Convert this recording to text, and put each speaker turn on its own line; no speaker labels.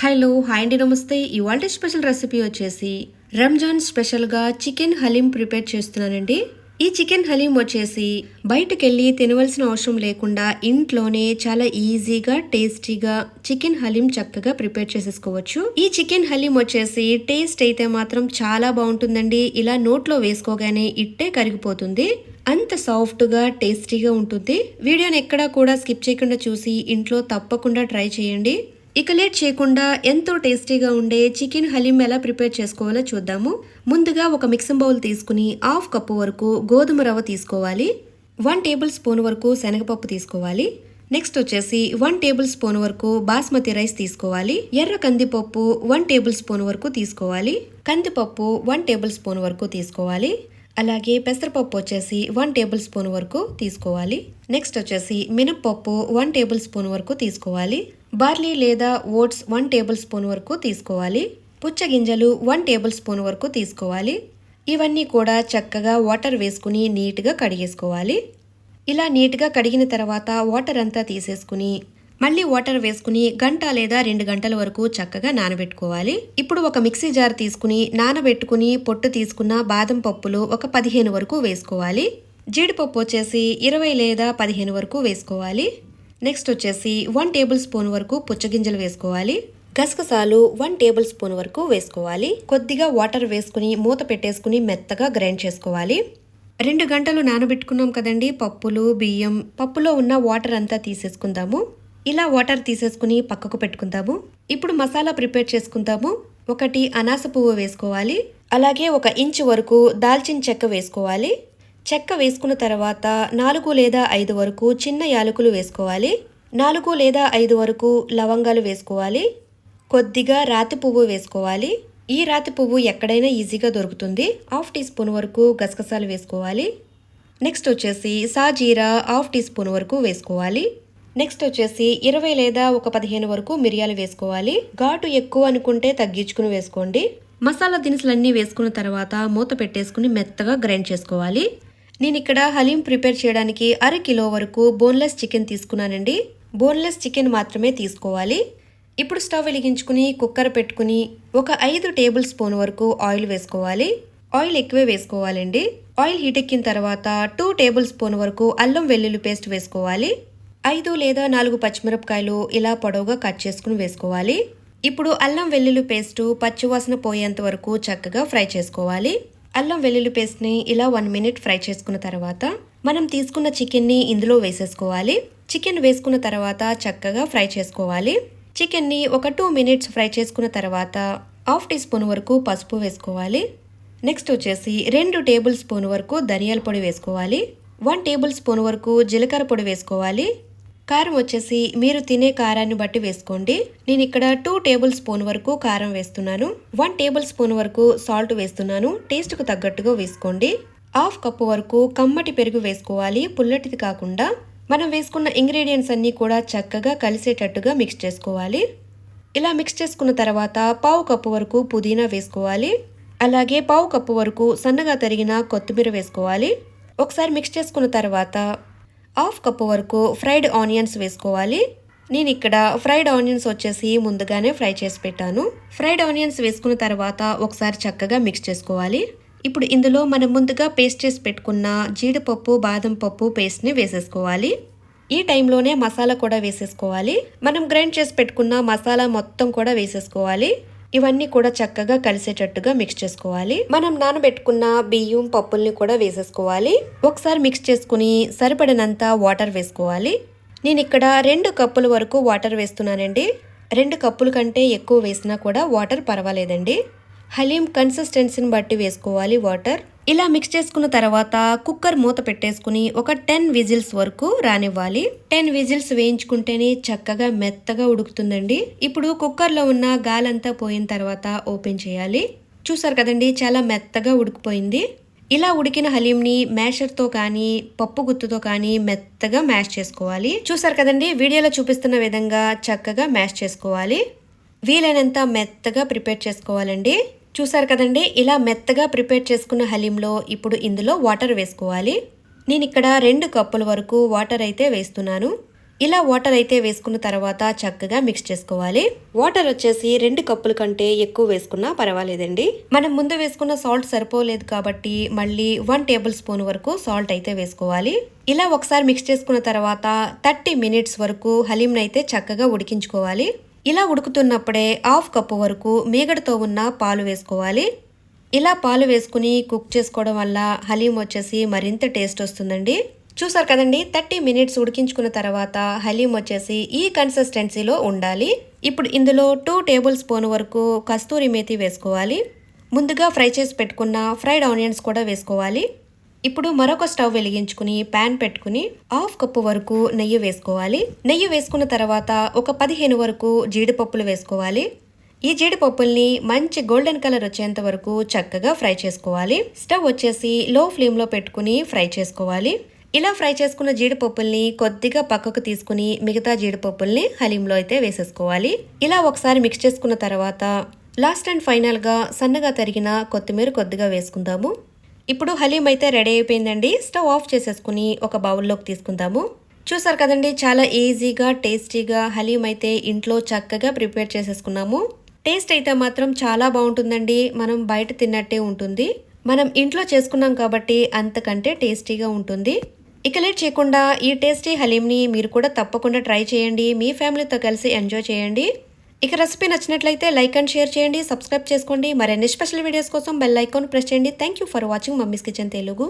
Hello hi అండి నమస్తే. ఇవాళ స్పెషల్ రెసిపీ వచ్చేసి రంజాన్ స్పెషల్గా చికెన్ హలీం ప్రిపేర్ చేస్తున్నానండి. ఈ చికెన్ హలీం వచ్చేసి బయటకెళ్ళి తినవలసిన అవసరం లేకుండా ఇంట్లోనే చాలా ఈజీగా టేస్టీగా చికెన్ హలీం చక్కగా ప్రిపేర్ చేసేసుకోవచ్చు. ఈ చికెన్ హలీం వచ్చేసి టేస్ట్ అయితే మాత్రం చాలా బాగుంటుందండి. ఇలా నోట్లో వేసుకోగానే ఇట్టే కరిగిపోతుంది. అంత సాఫ్ట్గా టేస్టీగా ఉంటుంది. వీడియోని ఎక్కడా కూడా స్కిప్ చేయకుండా చూసి ఇంట్లో తప్పకుండా ట్రై చేయండి. ఇక లేట్ చేయకుండా ఎంతో టేస్టీగా ఉండే చికెన్ హలీం ఎలా ప్రిపేర్ చేసుకోవాలో చూద్దాము. ముందుగా ఒక మిక్సింగ్ బౌల్ తీసుకుని హాఫ్ కప్పు వరకు గోధుమ రవ్వ తీసుకోవాలి. వన్ టేబుల్ స్పూన్ వరకు శనగపప్పు తీసుకోవాలి. నెక్స్ట్ వచ్చేసి వన్ టేబుల్ స్పూన్ వరకు బాస్మతి రైస్ తీసుకోవాలి. ఎర్ర కందిపప్పు వన్ టేబుల్ స్పూన్ వరకు తీసుకోవాలి. కందిపప్పు వన్ టేబుల్ స్పూన్ వరకు తీసుకోవాలి. అలాగే పెసరపప్పు వచ్చేసి వన్ టేబుల్ స్పూన్ వరకు తీసుకోవాలి. నెక్స్ట్ వచ్చేసి మినప్పప్పు వన్ టేబుల్ స్పూన్ వరకు తీసుకోవాలి. బార్లీ లేదా ఓట్స్ వన్ టేబుల్ స్పూన్ వరకు తీసుకోవాలి. పుచ్చగింజలు వన్ టేబుల్ స్పూన్ వరకు తీసుకోవాలి. ఇవన్నీ కూడా చక్కగా వాటర్ వేసుకుని నీట్గా కడిగేసుకోవాలి. ఇలా నీట్గా కడిగిన తర్వాత వాటర్ అంతా తీసేసుకుని మళ్ళీ వాటర్ వేసుకుని గంట లేదా రెండు గంటల వరకు చక్కగా నానబెట్టుకోవాలి. ఇప్పుడు ఒక మిక్సీ జార్ తీసుకుని నానబెట్టుకుని పొట్టు తీసుకున్న బాదం పప్పులు ఒక పదిహేను వరకు వేసుకోవాలి. జీడిపప్పు వచ్చేసి ఇరవై లేదా పదిహేను వరకు వేసుకోవాలి. నెక్స్ట్ వచ్చేసి వన్ టేబుల్ స్పూన్ వరకు పుచ్చగింజలు వేసుకోవాలి. గసగసాలు వన్ టేబుల్ స్పూన్ వరకు వేసుకోవాలి. కొద్దిగా వాటర్ వేసుకుని మూత పెట్టేసుకుని మెత్తగా గ్రైండ్ చేసుకోవాలి. రెండు గంటలు నానబెట్టుకున్నాం కదండి పప్పులు బియ్యం. పప్పులో ఉన్న వాటర్ అంతా తీసేసుకుందాము. ఇలా వాటర్ తీసేసుకుని పక్కకు పెట్టుకుందాము. ఇప్పుడు మసాలా ప్రిపేర్ చేసుకుందాము. ఒకటి అనాస పువ్వు వేసుకోవాలి. అలాగే ఒక ఇంచు వరకు దాల్చిన చెక్క వేసుకోవాలి. చెక్క వేసుకున్న తర్వాత నాలుగు లేదా ఐదు వరకు చిన్న యాలకులు వేసుకోవాలి. నాలుగు లేదా ఐదు వరకు లవంగాలు వేసుకోవాలి. కొద్దిగా రాతి పువ్వు వేసుకోవాలి. ఈ రాతి పువ్వు ఎక్కడైనా ఈజీగా దొరుకుతుంది. హాఫ్ టీ స్పూన్ వరకు గసగసాలు వేసుకోవాలి. నెక్స్ట్ వచ్చేసి సాజీరా హాఫ్ టీ స్పూన్ వరకు వేసుకోవాలి. నెక్స్ట్ వచ్చేసి ఇరవై లేదా ఒక పదిహేను వరకు మిరియాలు వేసుకోవాలి. ఘాటు ఎక్కువ అనుకుంటే తగ్గించుకుని వేసుకోండి. మసాలా దినుసులన్నీ వేసుకున్న తర్వాత మూత పెట్టేసుకుని మెత్తగా గ్రైండ్ చేసుకోవాలి. నేను ఇక్కడ హలీం ప్రిపేర్ చేయడానికి అర కిలో వరకు బోన్లెస్ చికెన్ తీసుకున్నానండి. బోన్లెస్ చికెన్ మాత్రమే తీసుకోవాలి. ఇప్పుడు స్టవ్ వెలిగించుకుని కుక్కర్ పెట్టుకుని ఒక ఐదు టేబుల్ స్పూన్ వరకు ఆయిల్ వేసుకోవాలి. ఆయిల్ ఎక్కువే వేసుకోవాలండి. ఆయిల్ హీట్ ఎక్కిన తర్వాత టూ టేబుల్ స్పూన్ వరకు అల్లం వెల్లుల్లి పేస్ట్ వేసుకోవాలి. ఐదు లేదా నాలుగు పచ్చిమిరపకాయలు ఇలా పొడవుగా కట్ చేసుకుని వేసుకోవాలి. ఇప్పుడు అల్లం వెల్లుల్లి పేస్టు పచ్చివాసన పోయేంత వరకు చక్కగా ఫ్రై చేసుకోవాలి. అల్లం వెల్లుల్లి పేస్ట్ని ఇలా వన్ మినిట్ ఫ్రై చేసుకున్న తర్వాత మనం తీసుకున్న చికెన్ని ఇందులో వేసేసుకోవాలి. చికెన్ వేసుకున్న తర్వాత చక్కగా ఫ్రై చేసుకోవాలి. చికెన్ని ఒక టూ మినిట్స్ ఫ్రై చేసుకున్న తర్వాత హాఫ్ టీ స్పూన్ వరకు పసుపు వేసుకోవాలి. నెక్స్ట్ వచ్చేసి రెండు టేబుల్ స్పూన్ వరకు ధనియాల పొడి వేసుకోవాలి. వన్ టేబుల్ స్పూన్ వరకు జీలకర్ర పొడి వేసుకోవాలి. కారం వచ్చేసి మీరు తినే కారాన్ని బట్టి వేసుకోండి. నేను ఇక్కడ టూ టేబుల్ స్పూన్ వరకు కారం వేస్తున్నాను. వన్ టేబుల్ స్పూన్ వరకు సాల్ట్ వేస్తున్నాను. టేస్ట్కు తగ్గట్టుగా వేసుకోండి. హాఫ్ కప్పు వరకు కమ్మటి పెరుగు వేసుకోవాలి. పుల్లటిది కాకుండా మనం వేసుకున్న ఇంగ్రీడియంట్స్ అన్నీ కూడా చక్కగా కలిసేటట్టుగా మిక్స్ చేసుకోవాలి. ఇలా మిక్స్ చేసుకున్న తర్వాత పావు కప్పు వరకు పుదీనా వేసుకోవాలి. అలాగే పావు కప్పు వరకు సన్నగా తరిగిన కొత్తిమీర వేసుకోవాలి. ఒకసారి మిక్స్ చేసుకున్న తర్వాత హాఫ్ కప్ వరకు ఫ్రైడ్ ఆనియన్స్ వేసుకోవాలి. నేను ఇక్కడ ఫ్రైడ్ ఆనియన్స్ వచ్చేసి ముందుగానే ఫ్రై చేసి పెట్టాను. ఫ్రైడ్ ఆనియన్స్ వేసుకున్న తర్వాత ఒకసారి చక్కగా మిక్స్ చేసుకోవాలి. ఇప్పుడు ఇందులో మనం ముందుగా పేస్ట్ చేసి పెట్టుకున్న జీడిపప్పు బాదం పప్పు పేస్ట్ని వేసేసుకోవాలి. ఈ టైంలోనే మసాలా కూడా వేసేసుకోవాలి. మనం గ్రైండ్ చేసి పెట్టుకున్న మసాలా మొత్తం కూడా వేసేసుకోవాలి. ఇవన్నీ కూడా చక్కగా కలిసేటట్టుగా మిక్స్ చేసుకోవాలి. మనం నానబెట్టుకున్న బియ్యం పప్పుల్ని కూడా వేసేసుకోవాలి. ఒకసారి మిక్స్ చేసుకుని సరిపడినంత వాటర్ వేసుకోవాలి. నేను ఇక్కడ రెండు కప్పుల వరకు వాటర్ వేస్తున్నానండి. రెండు కప్పుల కంటే ఎక్కువ వేసినా కూడా వాటర్ పర్వాలేదండి. హలీం కన్సిస్టెన్సీని బట్టి వేసుకోవాలి వాటర్. ఇలా మిక్స్ చేసుకున్న తర్వాత కుక్కర్ మూత పెట్టేసుకుని ఒక టెన్ విజిల్స్ వరకు రానివ్వాలి. టెన్ విజిల్స్ వేయించుకుంటేనే చక్కగా మెత్తగా ఉడుకుతుందండి. ఇప్పుడు కుక్కర్లో ఉన్న గాలంతా పోయిన తర్వాత ఓపెన్ చేయాలి. చూసారు కదండి చాలా మెత్తగా ఉడికిపోయింది. ఇలా ఉడికిన హలీంని మ్యాషర్తో కానీ పప్పు గుత్తుతో కానీ మెత్తగా మ్యాష్ చేసుకోవాలి. చూసారు కదండి వీడియోలో చూపిస్తున్న విధంగా చక్కగా మ్యాష్ చేసుకోవాలి. వీలైనంత మెత్తగా ప్రిపేర్ చేసుకోవాలండి. చూసారు కదండి ఇలా మెత్తగా ప్రిపేర్ చేసుకున్న హలీంలో ఇప్పుడు ఇందులో వాటర్ వేసుకోవాలి. నేను ఇక్కడ రెండు కప్పుల వరకు వాటర్ అయితే వేస్తున్నాను. ఇలా వాటర్ అయితే వేసుకున్న తర్వాత చక్కగా మిక్స్ చేసుకోవాలి. వాటర్ వచ్చేసి రెండు కప్పుల కంటే ఎక్కువ వేసుకున్నా పర్వాలేదండి. మనం ముందు వేసుకున్న సాల్ట్ సరిపోలేదు కాబట్టి మళ్ళీ వన్ టేబుల్ స్పూన్ వరకు సాల్ట్ అయితే వేసుకోవాలి. ఇలా ఒకసారి మిక్స్ చేసుకున్న తర్వాత థర్టీ మినిట్స్ వరకు హలీంనైతే చక్కగా ఉడికించుకోవాలి. ఇలా ఉడుకుతున్నప్పుడే హాఫ్ కప్పు వరకు మీగడతో ఉన్న పాలు వేసుకోవాలి. ఇలా పాలు వేసుకుని కుక్ చేసుకోవడం వల్ల హలీం వచ్చేసి మరింత టేస్ట్ వస్తుందండి. చూసారు కదండి థర్టీ మినిట్స్ ఉడికించుకున్న తర్వాత హలీం వచ్చేసి ఈ కన్సిస్టెన్సీలో ఉండాలి. ఇప్పుడు ఇందులో టూ టేబుల్ స్పూన్ వరకు కస్తూరి మేతి వేసుకోవాలి. ముందుగా ఫ్రై చేసి పెట్టుకున్న ఫ్రైడ్ ఆనియన్స్ కూడా వేసుకోవాలి. ఇప్పుడు మరొక స్టవ్ వెలిగించుకుని ప్యాన్ పెట్టుకుని హాఫ్ కప్పు వరకు నెయ్యి వేసుకోవాలి. నెయ్యి వేసుకున్న తర్వాత ఒక పదిహేను వరకు జీడిపప్పులు వేసుకోవాలి. ఈ జీడిపప్పుల్ని మంచి గోల్డెన్ కలర్ వచ్చేంత వరకు చక్కగా ఫ్రై చేసుకోవాలి. స్టవ్ వచ్చేసి లో ఫ్లేమ్లో పెట్టుకుని ఫ్రై చేసుకోవాలి. ఇలా ఫ్రై చేసుకున్న జీడిపప్పుల్ని కొద్దిగా పక్కకు తీసుకుని మిగతా జీడిపప్పుల్ని హలీంలో అయితే వేసేసుకోవాలి. ఇలా ఒకసారి మిక్స్ చేసుకున్న తర్వాత లాస్ట్ అండ్ ఫైనల్గా సన్నగా తరిగిన కొత్తిమీర కొద్దిగా వేసుకుందాము. ఇప్పుడు హలీం అయితే రెడీ అయిపోయిందండి. స్టవ్ ఆఫ్ చేసేసుకుని ఒక బౌల్లోకి తీసుకుందాము. చూసారు కదండి చాలా ఈజీగా టేస్టీగా హలీం అయితే ఇంట్లో చక్కగా ప్రిపేర్ చేసేసుకున్నాము. టేస్ట్ అయితే మాత్రం చాలా బాగుంటుందండి. మనం బయట తిన్నట్టే ఉంటుంది. మనం ఇంట్లో చేసుకున్నాం కాబట్టి అంతకంటే టేస్టీగా ఉంటుంది. ఇక లేట్ చేయకుండా ఈ టేస్టీ హలీంని మీరు కూడా తప్పకుండా ట్రై చేయండి. మీ ఫ్యామిలీతో కలిసి ఎంజాయ్ చేయండి. ఇక రెసిపీ నచ్చినట్లయితే లైక్ అండ్ షేర్ చేయండి సబ్స్క్రైబ్ చేసుకోండి. మరిన్ని స్పెషల్ వీడియోస్ కోసం బెల్ ఐకాన్ ప్రెస్ చేయండి. Thank you for watching mummy's kitchen Telugu